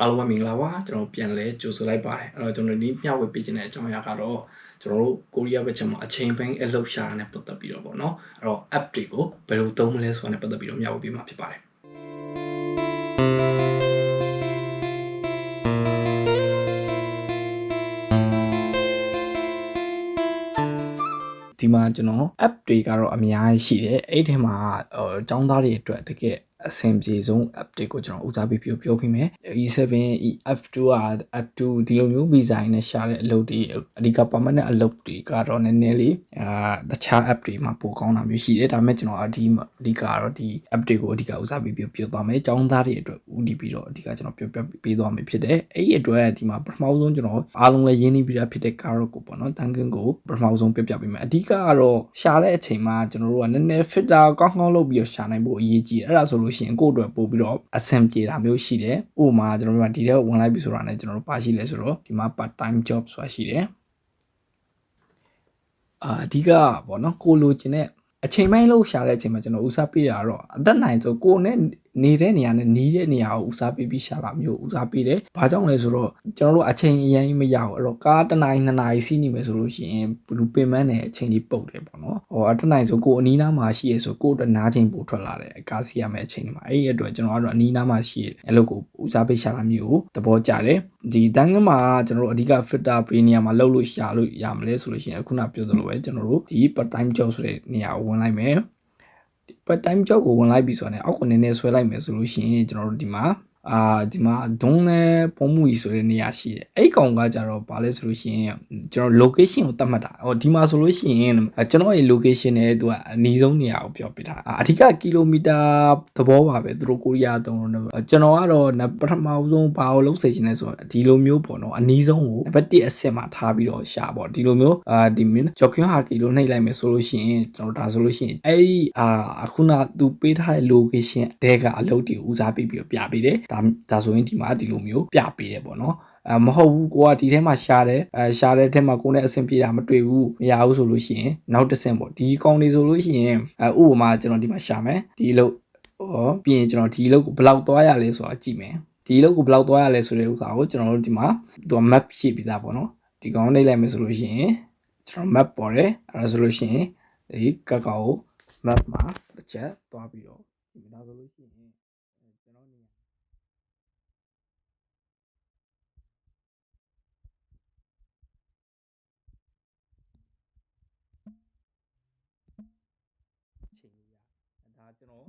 အားလုံးပဲမင်္ဂလာပါကျွန်တော်ပြန်လဲကြိုဆိုလိုက်ပါတယ်အဲ့တော့ကျွန်တော်ဒီမျှဝေပေးခြင်းတဲ့အကြောင်းအရာကတော့ကျွန်တော်တို့ကိုရီးယားဘက်ချက်မှာအချိန်ပိုင်းအလုပ်ရှာတာနဲ့ပတ်သက်ပြီးတော့ပေါ့နော်အဲ့တော့ app တွေကိုဘယ်လိုသုံးမလဲဆိုတာနဲ့ပတ်သက်ပြီးတော့မျှဝေပေးမှာဖြစ်ပါတယ်ဒီမှာကျွန်တော် app တွေကတော့အများကြီးရှိတယ်အဲ့ဒီထဲမှာဟိုအကြောင်းသားတွေအတွက်တကယ် အဆင်ပြေဆုံး app တွေကိုကျွန်တော်ဦးစားပေးပြောပြောပြမယ် E7 F2 က F2 ဒီလိုမျိုး visa နဲ့ရှာတဲ့အလုပ်တွေအဓိက permanent အလုပ်တွေကတော့နည်းနည်းလေးအာတခြား app တွေမှာပိုကောင်းတာမျိုးရှိတယ်ဒါပေမဲ့ကျွန်တော်အဒီအဓိကကတော့ဒီ app တွေကိုအဓိကဦးစားပေးပြောပြောသွားမယ်အကြောင်းသားတွေအတွက်ဦးတည်ပြီးတော့အဓိကကျွန်တော်ပြောပြပေးသွားမယ်ဖြစ်တယ်အဲ့ဒီအတွက်ဒီမှာပထမဆုံးကျွန်တော်အားလုံးလည်းရင်းနှီးပြီးသားဖြစ်တဲ့ carrot ကိုပေါ့နော်တန်ကင်းကိုပထမဆုံးပြပြပေးမယ်အဓိကကတော့ရှာတဲ့အချိန်မှာကျွန်တော်တို့ကနည်းနည်း filter ကောင်းကောင်းလုပ်ပြီးတော့ရှာနိုင်ဖို့အရေးကြီးတယ်အဲ့ဒါဆိုလို့ရှိရင်ကိုယ့်အတွက်ပို့ပြီးတော့အဆင်ပြေတာမျိုးရှိတယ်ဥပမာကျွန်တော်တို့ကဒီထဲဝင်လိုက်ပြီဆိုတာနဲ့ကျွန်တော်တို့ပါရှိလဲဆိုတော့ဒီမှာ part time job ဆိုတာရှိတယ်အာအဓိကပေါ့နော်ကိုလိုချင်တဲ့အချိန်ပိုင်းလို့ရှာတဲ့အချိန်မှာကျွန်တော်ဦးစားပေးတာတော့အသက်နိုင်ဆိုကိုနဲ့နေတဲ့နေရာနဲ့နီးတဲ့နေရာကိုဦးစားပေးပြီးရှာတာမျိုးဦးစားပေးတယ်။ဘာကြောင့်လဲဆိုတော့ကျွန်တော်တို့အချိန်အရင်မရဘူးအဲ့တော့ကားတစ်နိုင်နှစ်နိုင်စီးနေမယ်ဆိုလို့ရှိရင်ဘလူပင်မန်းနဲ့အချိန်ကြီးပုတ်တယ်ပေါ့နော်။ဟောတစ်နိုင်ဆိုကိုအနီးနားမှာရှိရဆိုကိုအတွက်နားချိန်ပိုထွက်လာတယ်ကားစီးရမယ့်အချိန်တွေမှာအဲ့ဒီအတွက်ကျွန်တော်ကတော့အနီးနားမှာရှိရအဲ့လိုကိုဦးစားပေးရှာတာမျိုးကိုသဘောကျတယ်။ဒီတန်းကမှာကျွန်တော်တို့အဓိက filter ပေးနေရမှာလောက်လို့ရှာလို့ရမလဲဆိုလို့ရှိရင်ခုနပြောသလိုပဲကျွန်တော်တို့ဒီ part time job ဆိုတဲ့နေရာကိုဝင်လိုက်မယ် part time job ကိုဝင်လိုက်ပြီဆိုတာ ਨੇ အောက်ကိုနည်းနည်းဆွဲလိုက်မယ်ဆိုလို့ရှိရင်ကျွန်တော်တို့ဒီမှာ အာဒီမှာဒုံးနဲ့ပုံမှုကြီးဆိုတဲ့နေရာရှိတယ်အဲ့ကောင်ကကြတော့ဗာလဲဆိုလို့ရှိရင်ကျွန်တော် location ကိုသတ်မှတ်တာဟောဒီမှာဆိုလို့ရှိရင်ကျွန်တော်ရဲ့ location နဲ့သူကအနီးဆုံးနေရာကိုပြောပြထားအဓိကကီလိုမီတာသဘောပါပဲသူတို့ကိုရီးယားတုံးတော့ကျွန်တော်ကတော့ပထမဆုံးဘာကိုလုံးစေချင်လဲဆိုတော့ဒီလိုမျိုးပေါ့နော်အနီးဆုံးကိုနံပါတ်1အဆင့်မှာထားပြီးတော့ရှာပေါ့ဒီလိုမျိုးအာဒီမင်းဂျော့ကွန်းဟာကီလိုနှိပ်လိုက်မယ်ဆိုလို့ရှိရင်ကျွန်တော်ဒါဆိုလို့ရှိရင်အဲ့ဒီအာအခုနသူပေးထားတဲ့ location တဲကအလုပ်တွေကိုဦးစားပေးပြီးတော့ပြပေးတယ်ဒါဒါဆိုရင်ဒီမှာဒီလိုမျိုးပြပေးတယ်ပေါ့နော်အဲမဟုတ်ဘူးကိုကဒီထဲမှာရှာတယ်အဲရှာတဲ့ထဲမှာကိုနဲ့အဆင်ပြေတာမတွေ့ဘူးမရဘူးဆိုလို့ရှိရင်နောက်တစ်ဆင့်ပေါ့ဒီကောင်တွေဆိုလို့ရှိရင်အဲဥပမာကျွန်တော်ဒီမှာရှာမယ်ဒီလို့ဟောပြီးရင်ကျွန်တော်ဒီလို့ကိုဘယ်လောက်သွားရလဲဆိုတာကြည့်မယ်ဒီလောက်ကိုဘယ်လောက်သွားရလဲဆိုတဲ့ဥစ္စာကိုကျွန်တော်တို့ဒီမှာသူက map ရှိပြီးသားပေါ့နော်ဒီကောင်နှိပ်လိုက်မယ်ဆိုလို့ရှိရင်ကျွန်တော် map ပေါ်တယ်အဲဒါဆိုလို့ရှိရင်ဒီကကောက်ကို map မှာတစ်ချက်သွားပြီးတော့ဒီမှာဆိုလို့ရှိရင်ကျွန်တော်နေရာချိန်ရဒါ ကျွန်တော်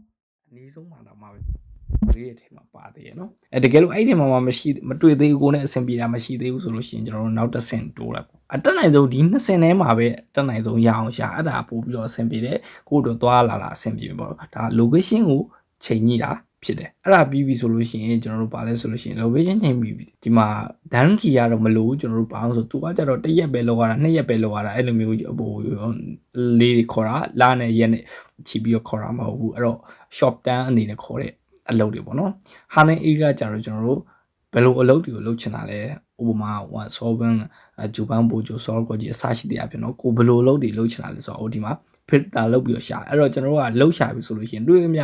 အနည်းဆုံးမှတော့မှာပဲလေးရဲ့ထဲမှာပါသေးရနော်အဲတကယ်လို့အဲ့ဒီထဲမှာမရှိမတွေ့သေးဘူးကိုနဲ့အဆင်ပြေတာမရှိသေးဘူးဆိုလို့ရှိရင်ကျွန်တော်တို့နောက်တစ်ဆင့်တိုးလိုက်ပေါ့အတက်နိုင်ဆုံးဒီ20ထဲမှာပဲအတက်နိုင်ဆုံးရအောင်ရှာအဲ့ဒါပို့ပြီးတော့အဆင်ပြေတယ်ကိုတို့သွားလာလာအဆင်ပြေပေါ့ဒါ location ကိုချိန်ညိတာ ဖြစ်တယ်အဲ့ဒါပြီးပြီဆိုလို့ရှိရင်ကျွန်တော်တို့ပါလဲဆိုလို့ရှိရင် location ချိန်ပြီးပြီဒီမှာ down key ကတော့မလို့ကျွန်တော်တို့ဘာအောင်ဆိုသူကကြတော့တစ်ရက်ပဲလောက်ရတာနှစ်ရက်ပဲလောက်ရတာအဲ့လိုမျိုးဟိုလေးတွေခေါ်တာလာနဲ့ရက်နဲ့ချီပြီးတော့ခေါ်တာမဟုတ်ဘူးအဲ့တော့ short term အနေနဲ့ခေါ်တဲ့အလုပ်တွေပေါ့နော်ဟာနေ area ကြတော့ကျွန်တော်တို့ဘယ်လိုအလုပ်တွေကိုလုပ်ချင်တာလဲဥပမာဟိုဆောဘန်ဂျူပန်ဘိုဂျိုဆောကောကြီးအစရှိတဲ့အပြင်တော့ကိုဘယ်လိုအလုပ်တွေလုပ်ချင်တာလဲဆိုတော့ဒီမှာ filter လုပ်ပြီးတော့ရှာအဲ့တော့ကျွန်တော်တို့ကလှုပ်ရှာပြီဆိုလို့ရှိရင်တွေ့မြ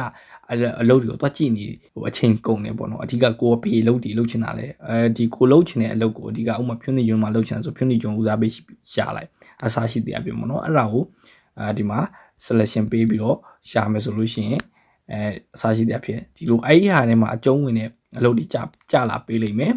အလုပ်တွေကိုသွားကြည့်နေဟိုအချိန်ကုန်နေပေါ့နော်အဓိကကိုဘေးလုပ်တွေလုပ်ချင်တာလဲအဲဒီကိုလုပ်ချင်တဲ့အလုပ်ကိုအဓိကဥမာဖြွန်းနေကျွန်းမှာလုပ်ချင်တာဆိုဖြွန်းနေကျွန်းဦးစားပေးရှာလိုက်အစားရှိတဲ့အပြင်ပေါ့နော်အဲ့ဒါကိုအဲဒီမှာ selection ပေးပြီးတော့ရှာမယ်ဆိုလို့ရှိရင်အဲအစားရှိတဲ့အဖြစ်ဒီလိုအဲ့ဒီဟာထဲမှာအကျုံးဝင်တဲ့ အလုပ်တွေကြကြလာပေးလိမ့်မယ်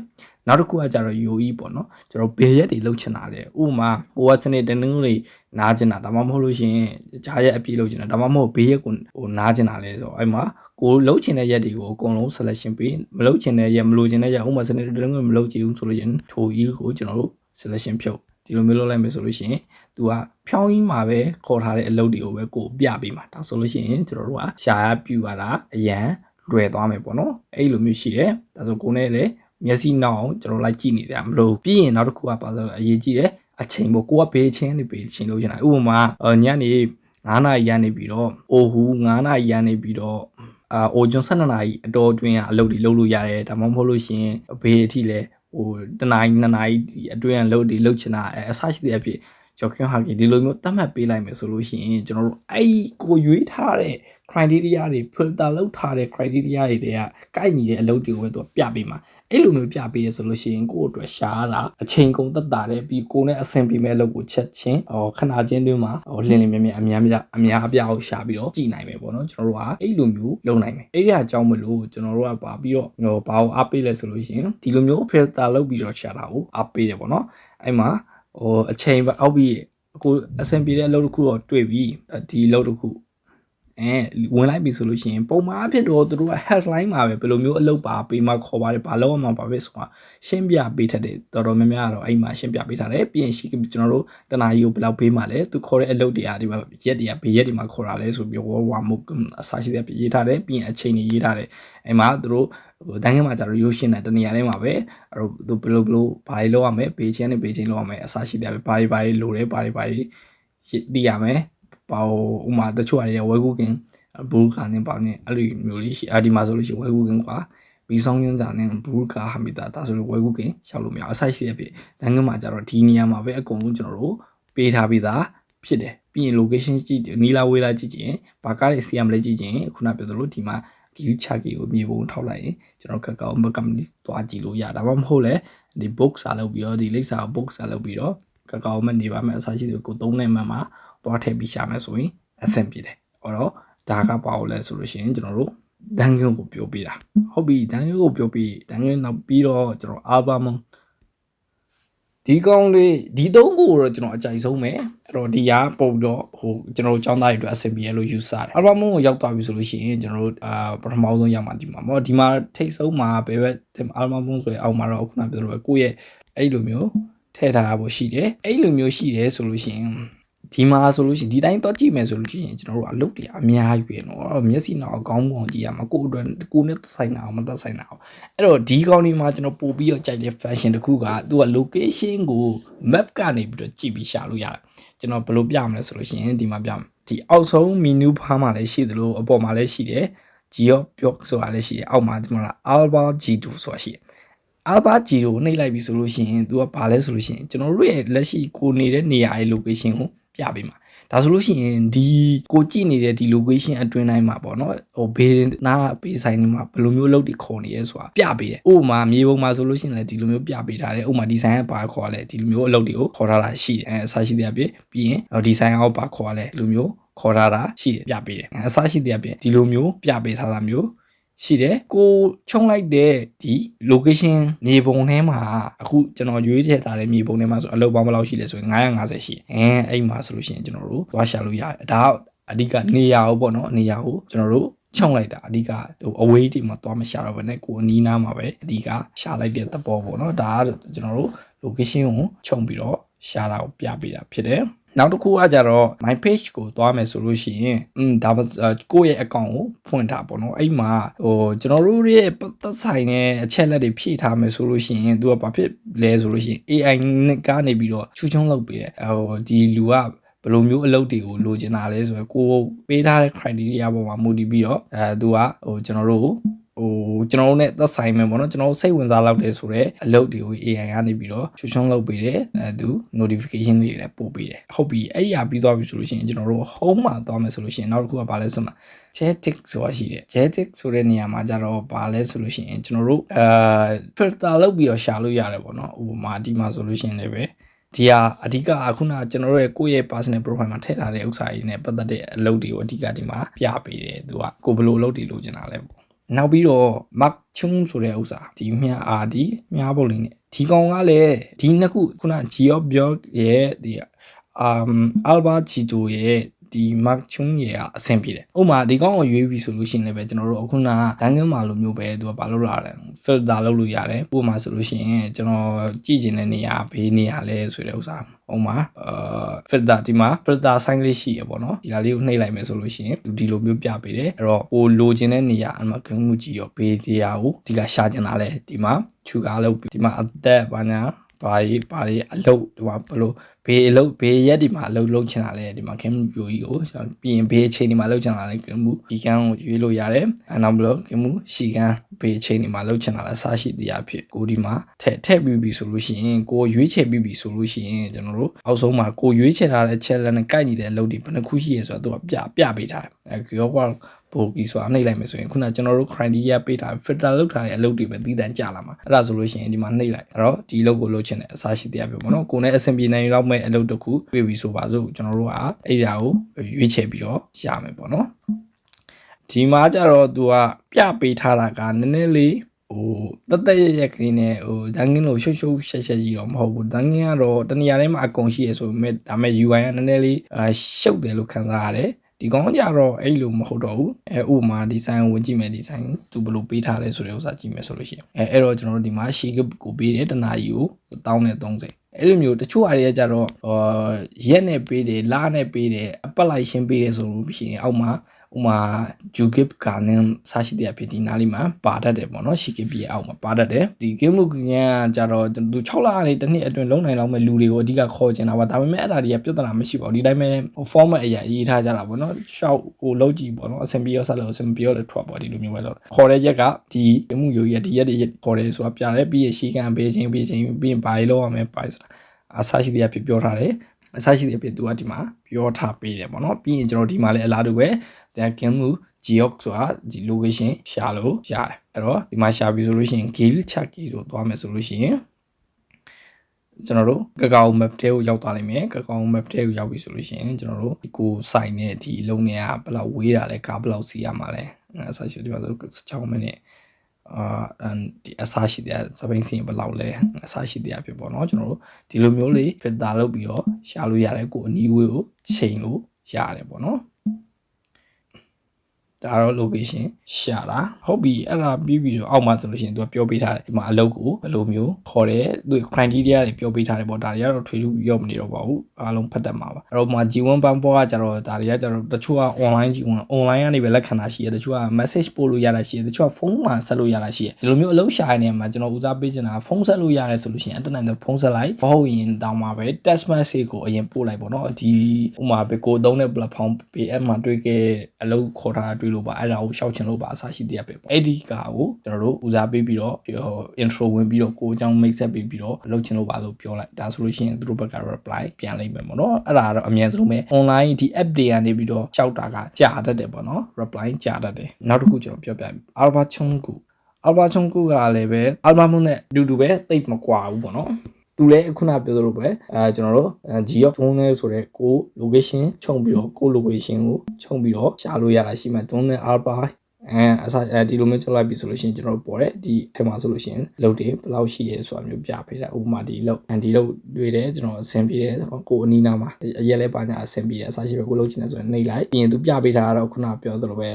နောက်တစ်ခုကကြတော့ UE ပေါ့နော်ကျွန်တော်ဘေးရက်တွေလှုပ်ချင်တာလေဥပမာကိုကစနစ်တနင်္ဂနွေနားချင်တာဒါမှမဟုတ်လို့ရှိရင်ဂျားရက်အပြည့်လှုပ်ချင်တာဒါမှမဟုတ်ဘေးရက်ကိုဟိုနားချင်တာလေဆိုတော့အဲ့မှာကိုလှုပ်ချင်တဲ့ရက်တွေကိုအကုန်လုံး selection ပေးမလှုပ်ချင်တဲ့ရက်မလို့ချင်တဲ့ရက်ဥပမာစနစ်တနင်္ဂနွေမလှုပ်ချင်ဘူးဆိုလို့ရင်ထို E ကိုကျွန်တော်တို့ selection ဖြုတ်ဒီလိုမျိုးလုပ်လိုက်မယ်ဆိုလို့ရှိရင် तू ကဖြောင်းကြီးမှာပဲခေါ်ထားတဲ့အလုပ်တွေကိုပဲကိုပြပေးမှာဒါဆိုလို့ရှိရင်ကျွန်တော်တို့ကရှာရပြူရတာအရန် လွယ်သွားမယ်ပေါ့နော်အဲ့လိုမျိုးရှိတယ်ဒါဆိုကိုနဲ့လည်းမျက်စိနောက်အောင်ကျွန်တော်လိုက်ကြည့်နေကြမလို့ပြီးရင်နောက်တစ်ခုကပါဆိုအရေးကြီးတယ်အချိန်ပေါ့ကိုကဘေးချင်းနေဘေးချင်းလို့ရှင်တာဥပမာညနေ9နာရီရနေပြီးတော့အိုဟူ9နာရီရနေပြီးတော့အာအိုဂျွန်12နာရီအတော်အတွင်းကအလုပ်တွေလုပ်လို့ရတယ်ဒါမှမဟုတ်လို့ရှင်ဘေးအထိလဲဟိုတနာရီနှစ်နာရီအတွင်းကလုပ်တွေလုပ်ချင်တာအဲအဆရှိတဲ့အဖြစ် ဂျော်ကင်ဟာကီဒီလိုမျိုးသတ်မှတ်ပေးလိုက်မယ်ဆိုလို့ရှိရင်ကျွန်တော်တို့အဲ့ဒီကိုရွေးထားတဲ့ criteria တွေ filter လုပ်ထားတဲ့ criteria တွေတွေကကိုက်ညီတဲ့အလုပ်တွေကိုပဲသူကပြပေးမှာအဲ့လိုမျိုးပြပေးရဆိုလို့ရှိရင်ကိုယ့်အတွက်ရှားတာအချိန်ကုန်သက်တာတဲ့ပြီးကိုယ်နဲ့အဆင်ပြေမဲ့အလုပ်ကိုချက်ချင်းဟောခဏချင်းတွင်းမှာဟောလင်းလင်းမြဲမြဲအများများအများအပြားကိုရှာပြီးတော့ကြည်နိုင်မယ်ပေါ့နော်ကျွန်တော်တို့ကအဲ့လိုမျိုးလုပ်နိုင်မယ်အဲ့ဒီအကြောင်းမလို့ကျွန်တော်တို့ကပါပြီးတော့ဟောဘာကိုအားပေးလဲဆိုလို့ရှိရင်ဒီလိုမျိုး filter လုပ်ပြီးတော့ရှာတာကိုအားပေးတယ်ပေါ့နော်အဲ့မှာ ဟိုအချိန်ပဲအောက်ပြီးကိုအဆင်ပြေတဲ့အလုပ်တစ်ခုတော့တွေ့ပြီဒီအလုပ်တစ်ခု အဲဝင်လိုက်ပြီဆိုလို့ရှိရင်ပုံမှန်အဖြစ်တော့သူတို့က headline မှာပဲဘယ်လိုမျိုးအလုပ်ပါပေးမှခေါ်ပါတယ်ဘာလို့မှပါပဲဆိုတာရှင်းပြပေးထက်တယ်တော်တော်များများကတော့အဲ့မှာရှင်းပြပေးထားတယ်ပြီးရင်ရှိကျွန်တော်တို့တနာကြီးကိုဘယ်လောက်ပေးမှလဲသူခေါ်တဲ့အလုပ်တွေအားဒီမှာရက်တွေကဘေးရက်တွေမှာခေါ်တာလဲဆိုပြီးဝဝမုတ်အစားရှိတဲ့ရေးထားတယ်ပြီးရင်အချိန်တွေရေးထားတယ်အဲ့မှာသူတို့ဟိုတန်းကမှာကျတော့ရိုးရှင်းတယ်တနေရာထဲမှာပဲအဲ့တော့ဘယ်လိုဘယ်လိုဘာတွေလုပ်ရမလဲဘေးချင်းနဲ့ဘေးချင်းလုပ်ရမယ်အစားရှိတယ်ဘာတွေဘာတွေလိုတယ်ဘာတွေဘာတွေသိရမယ် ဘာဟိုဥမာတချို့အရာဝဲကူကင်ဘူကာနဲ့ပါနေအဲ့လိုမျိုးလေးရှိအာဒီမှာဆိုလို့ရှိရင်ဝဲကူကင်ကွာဘီဆောင်ညွန်းစာနဲ့ဘူကာဟာမီတာဒါဆိုလို့ဝဲကူကင်ရှောက်လို့မရအဆိုင်ရှိတဲ့ဖြစ်တန်းကမှာကျတော့ဒီနေရာမှာပဲအကုန်လုံးကျွန်တော်တို့ပေးထားပြီးသားဖြစ်တယ်ပြီးရင် location ကြည့်နီလာဝေးလာကြည့်ချင်းဘာကားတွေစီရမလဲကြည့်ချင်းခုနပြောသလိုဒီမှာ view chart ကိုမြေပုံထောက်လိုက်ရင်ကျွန်တော်ခက်ကောင်းဘက်ကမ္ပဏီသွားကြည့်လို့ရဒါမှမဟုတ်လဲဒီ book စာလုပ်ပြီးတော့ဒီလိပ်စာ book စာလုပ်ပြီးတော့ခ က်ကောင်းမနေပါမယ်အစားရှိတွေကိုသုံးနိုင်မှမှာသွားထည့်ပြီးရှာမယ်ဆိုရင်အဆင်ပြေတယ်။အော်တော့ဒါကပါလို့လဲဆိုလို့ရှိရင်ကျွန်တော်တို့ဒန်ဂွန်ကိုပြောပြတာဟုတ်ပြီဒန်ဂွန်ကိုပြောပြီးဒန်ဂွန်နောက်ပြီးတော့ကျွန်တော်အာဘာမဒီကောင်းလေးဒီသုံးခုကိုတော့ကျွန်တော်အကြိုက်ဆုံးပဲအဲ့တော့ဒီကပုံတော့ဟိုကျွန်တော်တို့ចောင်းသားတွေအတွက်အဆင်ပြေလို့ယူဆတယ်အာဘာမကိုရောက်သွားပြီဆိုလို့ရှိရင်ကျွန်တော်တို့အာပထမဆုံးရောက်မှာဒီမှာပေါ့ဒီမှာထိတ်ဆုံးမှာဘယ်ဘက်အာဘာမဆိုရင်အောက်မှာတော့ခုနပြောလို့ပဲကိုယ့်ရဲ့အဲ့လိုမျိုး ထည့်ထားဖို့ရှိတယ်အဲ့လိုမျိုးရှိတယ်ဆိုလို့ရှိရင်ဒီမှာဆိုလို့ရှိရင်ဒီတိုင်းတော့ကြည့်မယ်ဆိုလို့ရှိရင်ကျွန်တော်တို့အလုပ်တွေအများကြီးပဲနော်မျက်စိနောက်အကောင်းကောင်းကြည့်ရမှာကိုယ့်အတွက်ကိုယ်နဲ့သက်ဆိုင်တာအောင်မသက်ဆိုင်တာအောင်အဲ့တော့ဒီကောင်းဒီမှာကျွန်တော်ပို့ပြီးတော့ကြိုက်တဲ့ fashion တစ်ခုကသူက location ကို map ကနေပြီးတော့ကြည့်ပြီးရှာလို့ရတယ်ကျွန်တော်ဘယ်လိုပြမလဲဆိုလို့ရှိရင်ဒီမှာပြမယ်ဒီအောက်ဆုံး menu ဖားမှာလည်းရှိသလိုအပေါ်မှာလည်းရှိတယ် geo ပြောဆိုတာလည်းရှိတယ်အောက်မှာဒီမှာ alba g2 ဆိုတာရှိတယ် အာဘာဂျီကိုနှိပ်လိုက်ပြီဆိုလို့ရှိရင် तू ကဘာလဲဆိုလို့ရှိရင်ကျွန်တော်တို့ရဲ့လက်ရှိကိုနေတဲ့နေရာရဲ့ location ကိုပြပေးမှာဒါဆိုလို့ရှိရင်ဒီကိုကြည့်နေတဲ့ဒီ location အတွင်းတိုင်းမှာပေါ့နော်ဟိုဘေးနားဘေးဆိုင်မှာဘယ်လိုမျိုးလုပ်တွေခေါ်နေရဲဆိုတာပြပေးတယ်ဥပမာမြေပုံမှာဆိုလို့ရှိရင်လည်းဒီလိုမျိုးပြပေးထားတယ်ဥပမာဒီဇိုင်းကဘာခေါ်လဲဒီလိုမျိုးအလုပ်တွေကိုခေါ်ထားတာရှိတယ်အဲအစားရှိတဲ့အပြင်ပြီးရင်ဒီဇိုင်းအောက်ဘာခေါ်လဲဒီလိုမျိုးခေါ်ထားတာရှိတယ်ပြပေးတယ်အစားရှိတဲ့အပြင်ဒီလိုမျိုးပြပေးထားတာမျိုး ရှိတယ်ကိုချုံလိုက်တဲ့ဒီ location မြေပုံထဲမှာအခုကျွန်တော်ရွေးထည့်ထားတဲ့မြေပုံထဲမှာဆိုအလုပ်ပေါင်းဘယ်လောက်ရှိလဲဆိုရင်950ရှိအဲအဲ့မှာဆိုလို့ရှိရင်ကျွန်တော်တို့သွားရှာလို့ရတယ်ဒါအဓိကနေရာကိုပေါ့နော်နေရာကိုကျွန်တော်တို့ချုံလိုက်တာအဓိကဟိုအဝေးတိမှာသွားမရှာတော့ဘဲနဲ့ကိုအနီးနားမှာပဲအဓိကရှာလိုက်တဲ့သဘောပေါ့နော်ဒါကကျွန်တော်တို့ location ကိုချုံပြီးတော့ရှာတာကိုပြပေးတာဖြစ်တယ် နောက်တစ်ခုကကြတော့ my page ကိုသွားမယ်ဆိုလို့ရှိရင်อืมဒါကိုယ့်ရဲ့ account ကိုဖွင့်ထားပေါ့နော်အဲ့မှာဟိုကျွန်တော်တို့ရဲ့ပတ်သက်ဆိုင်တဲ့အချက်လက်တွေဖြည့်ထားမယ်ဆိုလို့ရှိရင်သူကဘာဖြစ်လဲဆိုလို့ရှိရင် AI နဲ့ကနေပြီးတော့ချူချုံလုပ်ပေးတယ်ဟိုဒီလူကဘယ်လိုမျိုးအလုပ်တွေကိုလိုချင်တာလဲဆိုတော့ကိုပေးထားတဲ့ criteria ပေါ်မှာမူတည်ပြီးတော့အဲသူကဟိုကျွန်တော်တို့ ဟိုကျွန်တော်တို့ ਨੇ သက်ဆိုင်မယ်ပေါ့နော်ကျွန်တော်တို့စိတ်ဝင်စားလောက်တယ်ဆိုတော့အလုပ်တွေကို AI ကနေပြီးတော့ချွတ်ချွန်းလုပ်ပေးတယ်အဲသူ notification တွေလည်းပို့ပေးတယ်ဟုတ်ပြီအဲ့ဒီအပြီးသွားပြီဆိုလို့ရှိရင်ကျွန်တော်တို့ home မှာသွားမယ်ဆိုလို့ရှိရင်နောက်တစ်ခုကဘာလဲဆိုတော့ jetic ဆိုတာရှိတယ် jetic ဆိုတဲ့နေရာမှာကျတော့ဘာလဲဆိုလို့ရှိရင်ကျွန်တော်တို့အဲ filter လုပ်ပြီးတော့ရှာလို့ရတယ်ပေါ့နော်ဥပမာဒီမှာဆိုလို့ရှိရင်လည်းပဲဒီဟာအဓိကအခုနကျွန်တော်တို့ရဲ့ကိုယ့်ရဲ့ personal profile မှာထည့်ထားတဲ့ဥစ္စာကြီးနဲ့ပတ်သက်တဲ့အလုပ်တွေကိုအဓိကဒီမှာပြပေးတယ်သူကကိုဘယ်လိုအလုပ်တွေလုပ်ချင်တာလဲပေါ့ နောက်ပြီးတော့ mark chung ဆိုတဲ့ဥစ္စာဒီမြားအာဒီမြားပုတ်လေးနဲ့ဒီကောင်ကလည်းဒီနှစ်ခုခုန geo blog ရဲ့ဒီ um alba chito ရဲ့ ဒီ mark chung ရဲ့အဆင်ပြေတယ်။ဥပမာဒီကောင်းကိုရွေးပြီးဆိုလို့ရှိရင်လည်းပဲကျွန်တော်တို့အခုနကဒန်းကင်းမာလိုမျိုးပဲသူကဘာလုပ်လာလဲ filter လုပ်လို့ရတယ်။ဥပမာဆိုလို့ရှိရင်ကျွန်တော်ကြည့်ကျင်တဲ့နေရာဘေးနေရာလဲဆိုတဲ့ဥစ္စာဟိုမှာအာ filter ဒီမှာ filter sign လေးရှိရပေါ့နော်ဒီဟာလေးကိုနှိပ်လိုက်မယ်ဆိုလို့ရှိရင်ဒီလိုမျိုးပြပေးတယ်အဲ့တော့ကိုလိုချင်တဲ့နေရာအမှကင်းမှုကြီးရောဘေးတရားကိုဒီကရှာချင်တာလဲဒီမှာချူကားလုပ်ဒီမှာအသက်ဘာညာ ဘာကြီးဘာကြီးအလုပ်ဒီမှာဘလို့ဘေးအလုပ်ဘေးရက်ဒီမှာအလုပ်လုပ်ချင်တာလဲဒီမှာခင်မှုပြိုကြီးကိုပြီးရင်ဘေးအချိန်ဒီမှာလုပ်ချင်တာလဲခင်မှုဒီကန်းကိုရွေးလို့ရတယ်အဲနောက်ဘလို့ခင်မှုရှီကန်းဘေးအချိန်ဒီမှာလုပ်ချင်တာလဲစားရှိတရားဖြစ်ကိုဒီမှာထည့်ထည့်ပြီးပြီဆိုလို့ရှိရင်ကိုရွေးချယ်ပြီးပြီဆိုလို့ရှိရင်ကျွန်တော်တို့အောက်ဆုံးမှာကိုရွေးချယ်ထားတဲ့ challenge နဲ့ကိုက်နေတဲ့အလုပ်တွေဘယ်နှခုရှိရဲဆိုတော့သူကပြပြပေးထားတယ်အဲကြောက ပိုကီဆိုတာနှိပ်လိုက်မယ်ဆိုရင်ခုနကျွန်တော်တို့ criteria ပေးထား filter လုပ်ထားတဲ့အလုပ်တွေပဲသီးသန့်ကြလာမှာအဲ့ဒါဆိုလို့ရှိရင်ဒီမှာနှိပ်လိုက်အဲ့တော့ဒီအလုပ်ကိုလုပ်ချင်တဲ့အစားရှိတရားပြောပေါ့နော်ကိုယ်နဲ့အဆင်ပြေနိုင်လောက်မဲ့အလုပ်တစ်ခုပြေပြီဆိုပါစို့ကျွန်တော်တို့ကအဲ့ဒါကိုရွေးချယ်ပြီးတော့ရမယ်ပေါ့နော်ဒီမှာကျတော့သူကပြပေးထားတာကနည်းနည်းလေးဟိုတသက်ရရက်ကလေးနဲ့ဟိုဒန်းကင်းလို့ရှုပ်ရှုပ်ရှက်ရှက်ကြီးတော့မဟုတ်ဘူးဒန်းကင်းကတော့တနေရာတိုင်းမှာအကုန်ရှိရဆိုပေမဲ့ဒါပေမဲ့ UI ကနည်းနည်းလေးအာရှုပ်တယ်လို့ခံစားရတယ် ဒီကောင်ကြတော့အဲ့လိုမဟုတ်တော့ဘူးအဲဥပမာဒီဇိုင်းကိုဝင်ကြည့်မယ်ဒီဇိုင်းသူဘယ်လိုပေးထားလဲဆိုတဲ့ဥစ္စာကြည့်မယ်ဆိုလို့ရှိရင်အဲအဲ့တော့ကျွန်တော်တို့ဒီမှာ sheet ကိုပေးတယ်တနာကြီးကို1030အဲ့လိုမျိုးတချို့အရာတွေကြတော့ဟောရက်နဲ့ပေးတယ်လနဲ့ပေးတယ်အပတ်လိုက်ရှင်းပေးတယ်ဆိုလို့ရှိရင်အောက်မှာ ဥမာ jugib ကနင်းစရှိတဲ့ဖြစ်ဒီနားလေးမှာပါတတ်တယ်ပေါ့နော် shikib ရဲ့အောက်မှာပါတတ်တယ်ဒီ game ကကကြတော့သူ6လကနေတစ်နှစ်အတွင်းလုံးနိုင်လောက်မဲ့လူတွေကိုအဓိကခေါ်ချင်တာပါဒါပေမဲ့အဲ့ဒါတွေကပြဿနာမရှိပါဘူးဒီတိုင်းပဲ format အရာရေးထားကြတာပေါ့နော် short ကိုလုံးကြည့်ပေါ့နော်အဆင်ပြေရောဆက်လို့အဆင်ပြေရောလည်းထွက်ပေါ့ဒီလိုမျိုးပဲလို့ခေါ်တဲ့ရက်ကဒီ game ရုပ်ရက်ဒီရက်တွေခေါ်တယ်ဆိုတာပြတယ်ပြီးရင်ရှီကန်ပေးခြင်းပေးခြင်းပြီးရင်ဘာလို့လောက်ရမလဲပါဆိုတာအဆရှိတဲ့ဖြစ်ပြောထားတယ် အစရှိတဲ့ဖြစ်သူကဒီမှာပြောထားပေးတယ်ပေါ့နော်ပြီးရင်ကျွန်တော်ဒီမှာလည်းအလားတူပဲဒါကင်မူ geoc ဆိုတာဒီ location ရှာလို့ရတယ်အဲ့တော့ဒီမှာရှာပြီဆိုလို့ရှိရင် gale chat key ဆိုသွားမယ်ဆိုလို့ရှိရင်ကျွန်တော်တို့ကကောင် map ထဲကိုရောက်သွားနိုင်မယ်ကကောင် map ထဲကိုရောက်ပြီဆိုလို့ရှိရင်ကျွန်တော်တို့ဒီကို site နဲ့ဒီအလုံးတွေကဘယ်လောက်ဝေးတာလဲကားဘယ်လောက်စီးရမှာလဲအစရှိဒီမှာဆို6မိနစ် အာဒီအစားရှိတဲ့စပိန်စင်ဘယ်လောက်လဲအစားရှိတဲ့ဖြစ်ပေါ့နော်ကျွန်တော်တို့ဒီလိုမျိုးလေး filter လုပ်ပြီးတော့ရှာလို့ရတယ်ကိုအနီးဝေးကိုချိန်လို့ရတယ်ပေါ့နော် ဒါတော့ location ရှာတာဟုတ်ပြီအဲ့ဒါပြီးပြီဆိုအောက်မှာဆိုလို့ရှိရင်သူကပြောပေးထားတယ်ဒီမှာအလုပ်ကိုဘယ်လိုမျိုးခေါ်တယ်သူ criteria တွေပြောပေးထားတယ်ပေါ့ဒါတွေကတော့ထွေထူးပြောမနေတော့ပါဘူးအားလုံးဖတ်တတ်မှာပါအဲ့တော့မှာ G1 ပန်းပေါ်ကကြတော့ဒါတွေကကြတော့တချို့က online G1 online ကနေပဲလက်ခံတာရှိတယ်တချို့က message ပို့လို့ရတာရှိတယ်တချို့ကဖုန်းမှာဆက်လို့ရတာရှိတယ်ဒီလိုမျိုးအလုပ်ရှာတဲ့နေရာမှာကျွန်တော်ဦးစားပေးချင်တာဖုန်းဆက်လို့ရတယ်ဆိုလို့ရှိရင်အတနိုင်တော့ဖုန်းဆက်လိုက်မဟုတ်ရင်တောင်းမှာပဲ test message ကိုအရင်ပို့လိုက်ပေါ့နော်ဒီဥမာပဲကိုသုံးတဲ့ platform PM မှာတွေ့ခဲ့အလုပ်ခေါ်ထားတာတွေ့လို့ပါအဲ့ဒါကိုရှောက်ချင်လို့ပါအစားရှိတရားပဲပေါ့အဲ့ဒီကာကိုကျွန်တော်တို့ဦးစားပေးပြီးတော့ဟို intro ဝင်ပြီးတော့ကိုအကြောင်း make set ပေးပြီးတော့လုပ်ချင်လို့ပါလို့ပြောလိုက်ဒါဆိုလို့ရှိရင်သူတို့ဘက်က reply ပြန်လိုက်မယ်ပေါ့နော်အဲ့ဒါကတော့အများဆုံးပဲ online ဒီ app တွေကနေပြီးတော့ရှောက်တာကကြာတတ်တယ်ပေါ့နော် reply ကြာတတ်တယ်နောက်တစ်ခုကျွန်တော်ပြောပြမယ် alba chungu alba chungu ကလည်းပဲ album နဲ့အတူတူပဲသိပ်မကွာဘူးပေါ့နော် သူလည်းခုနပြောသလိုပဲအဲကျွန်တော်တို့ geof drone နဲ့ဆိုတဲ့ကို location ခြုံပြီးတော့ကို location ကိုခြုံပြီးတော့ရှာလို့ရတာရှိမှ drone နဲ့ alpha အဲအစားအဲဒီလိုမျိုးကြောက်လိုက်ပြီဆိုလို့ရှိရင်ကျွန်တော်တို့ပေါ်တဲ့ဒီထဲမှာဆိုလို့ရှိရင်လုတ်တွေဘယ်လောက်ရှိရဲဆိုတာမျိုးပြပေးတာဥပမာဒီလုတ်အန်ဒီလုတ်တွေ့တယ်ကျွန်တော်အဆင်ပြေတယ်ကိုအနီးနားမှာအရက်လဲပါညာအဆင်ပြေတယ်အစားရှိပဲကိုလုတ်ချင်တယ်ဆိုရင်နှိပ်လိုက်ပြီးရင်သူပြပေးတာကတော့ခုနပြောသလိုပဲ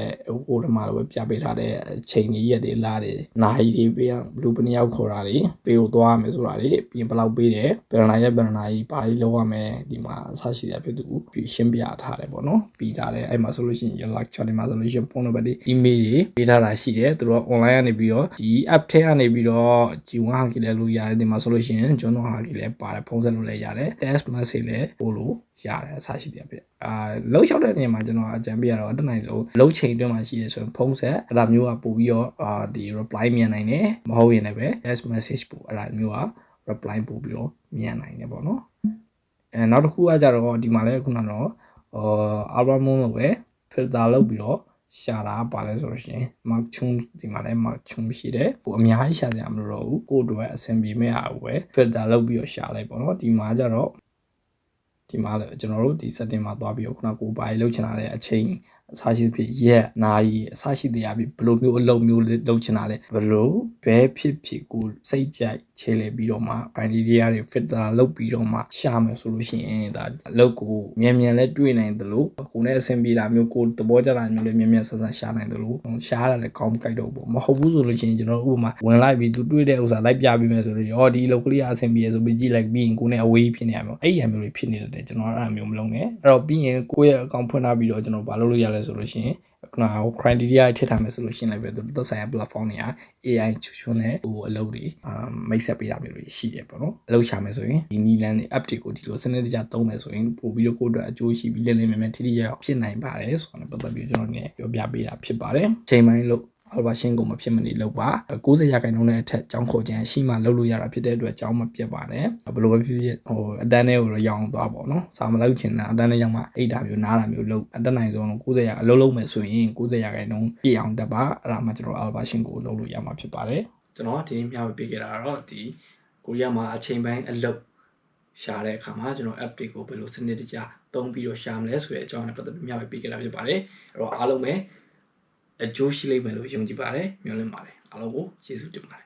ဟိုဓမ္မလိုပဲပြပေးထားတဲ့အချိန်ကြီးရက်တွေလားတွေနာရီတွေပေးအောင်ဘလူးပနယောက်ခေါ်တာတွေပေးကိုသွားရမယ်ဆိုတာတွေပြီးရင်ဘယ်လောက်ပေးတယ်ဘယ်နာရက်ဘယ်နာကြီးပါလေးလောက်ရမယ်ဒီမှာအစားရှိတယ်ဖြစ်သူပြီးရှင်းပြထားတယ်ပေါ့နော်ပြီးထားတယ်အဲ့မှာဆိုလို့ရှိရင် lecture တွေမှာဆိုလို့ရှိရင်ပုံနံပါတ်တွေ email တွေပေးထားတာရှိတယ်သူတို့ online ကနေပြီးတော့ဒီ app ထဲကနေပြီးတော့ G1 ဟာကြီးလဲလို့ရတယ်ဒီမှာဆိုလို့ရှိရင်ကျွန်တော်ဟာကြီးလဲပါတယ်ဖုန်းဆက်လို့လည်းရတယ် test message လည်းပို့လို့ရတယ်အစားရှိတယ်ပြအာလှုပ်လျှောက်တဲ့နေရာမှာကျွန်တော်အကြံပေးရတော့အတနိုင်ဆုံးလှုပ်ချိန်အတွင်းမှာရှိရဆိုရင်ဖုန်းဆက်အဲ့ဒါမျိုးကပို့ပြီးတော့အာဒီ reply မြန်နိုင်တယ်မဟုတ်ရင်လည်းပဲ test message ပို့အဲ့ဒါမျိုးက reply ပို့ပြီးတော့မြန်နိုင်တယ်ပေါ့နော်အဲနောက်တစ်ခုကကြတော့ဒီမှာလဲခုနကတော့ဟို album လို့ပဲ filter လုပ်ပြီးတော့ ရှာတာပါလဲဆိုလို့ရှိရင် mark ချုံဒီမှာလဲ mark ချုံရှိတယ်ဟိုအများကြီးရှာကြမလို့တော့ဘူးကိုယ့်အတွက်အဆင်ပြေမဲ့အားပဲ filter လုပ်ပြီးတော့ရှာလိုက်ပေါ့နော်ဒီမှာကြတော့ဒီမှာလည်းကျွန်တော်တို့ဒီ setting မှာသွားပြီးတော့ခုနကိုဘာကြီးလုပ်ချင်တာလဲအချိန်အစားရှိဖြစ်ရက်နာရီအစားရှိတရားပြီးဘယ်လိုမျိုးအလုပ်မျိုးလုပ်ချင်တာလဲဘယ်လိုဘဲဖြစ်ဖြစ်ကိုစိတ်ကြိုက်ခြေလေပြီးတော့မှ criteria တွေ filter လုပ်ပြီးတော့မှရှာမယ်ဆိုလို့ရှိရင်ဒါအလုပ်ကိုမြန်မြန်လဲတွေ့နိုင်တယ်လို့ကိုနဲ့အဆင်ပြေတာမျိုးကိုသဘောကျတာမျိုးလည်းမြန်မြန်ဆက်ဆက်ရှာနိုင်တယ်လို့ရှားတာလည်းကောင်းမကြိုက်တော့ဘူးမဟုတ်ဘူးဆိုလို့ရှိရင်ကျွန်တော်တို့ဥပမာဝင်လိုက်ပြီးသူတွေ့တဲ့ဥစ္စာလိုက်ပြပေးမယ်ဆိုတော့အော်ဒီအလုပ်ကလေးအဆင်ပြေဆိုပြီးကြည့်လိုက်ပြီးရင်ကိုနဲ့အဝေးဖြစ်နေရမှာအဲ့ဒီအမျိုးတွေဖြစ်နေတယ်ကျွန်တော်အဲ့အမျိုးမလုပ်နဲ့အဲ့တော့ပြီးရင်ကိုယ့်ရဲ့အကောင့်ဖွင့်ထားပြီးတော့ကျွန်တော်ဘာလုပ်လို့ရလဲဆိုလို့ရှိရင်ခုနက criteria ထည့်ထားမယ်ဆိုလို့ရှိရင်လည်းပဲသူသက်ဆိုင်ရာ platform တွေက AI ချွတ်ချွတ်နဲ့ဟိုအလုပ်တွေအာမိတ်ဆက်ပေးတာမျိုးတွေရှိတယ်ပေါ့နော်အလုပ်ရှာမယ်ဆိုရင်ဒီနီလန်တွေ app တွေကိုဒီလိုစနစ်တကျသုံးမယ်ဆိုရင်ပို့ပြီးတော့ကိုယ့်အတွက်အကျိုးရှိပြီးလည်းလည်းမြန်မြန်ထိထိရောက်ရောက်ဖြစ်နိုင်ပါတယ်ဆိုတော့ပတ်သက်ပြီးကျွန်တော်လည်းပြောပြပေးတာဖြစ်ပါတယ်ချိန်ပိုင်းလို့ အလဘာရှင်းကိုမဖြစ်မနေလောက်ပါ90ရာခိုင်နှုန်းနဲ့အထက်ကျောင်းခေါ်ခြင်းရှိမှလုပ်လို့ရတာဖြစ်တဲ့အတွက်ကျောင်းမပြတ်ပါနဲ့ဘယ်လိုပဲဖြစ်ဖြစ်ဟိုအတန်းနဲ့ကိုတော့ရောင်းသွားပေါ့နော်စာမလောက်ချင်တာအတန်းနဲ့ရောက်မှအိတ်တာမျိုးနားတာမျိုးလုပ်အတက်နိုင်ဆုံး90ရာအလုပ်လုပ်မယ်ဆိုရင်90ရာခိုင်နှုန်းပြည့်အောင်တက်ပါအဲ့ဒါမှကျွန်တော်အလဘာရှင်းကိုလုပ်လို့ရမှာဖြစ်ပါတယ်ကျွန်တော်ဒီနေ့မျှဝေပေးခဲ့တာကတော့ဒီကိုရီးယားမှာအချိန်ပိုင်းအလုပ်ရှာတဲ့အခါမှာကျွန်တော် app တွေကိုဘယ်လိုစနစ်တကျသုံးပြီးတော့ရှာမလဲဆိုတဲ့အကြောင်းနဲ့ပတ်သက်ပြီးမျှဝေပေးခဲ့တာဖြစ်ပါတယ်အဲ့တော့အားလုံးပဲ အကျိုးရှိလိမ့်မယ်လို့ယုံကြည်ပါတယ်မျှော်လင့်ပါတယ်အားလုံးကိုကျေးဇူးတင်ပါတယ်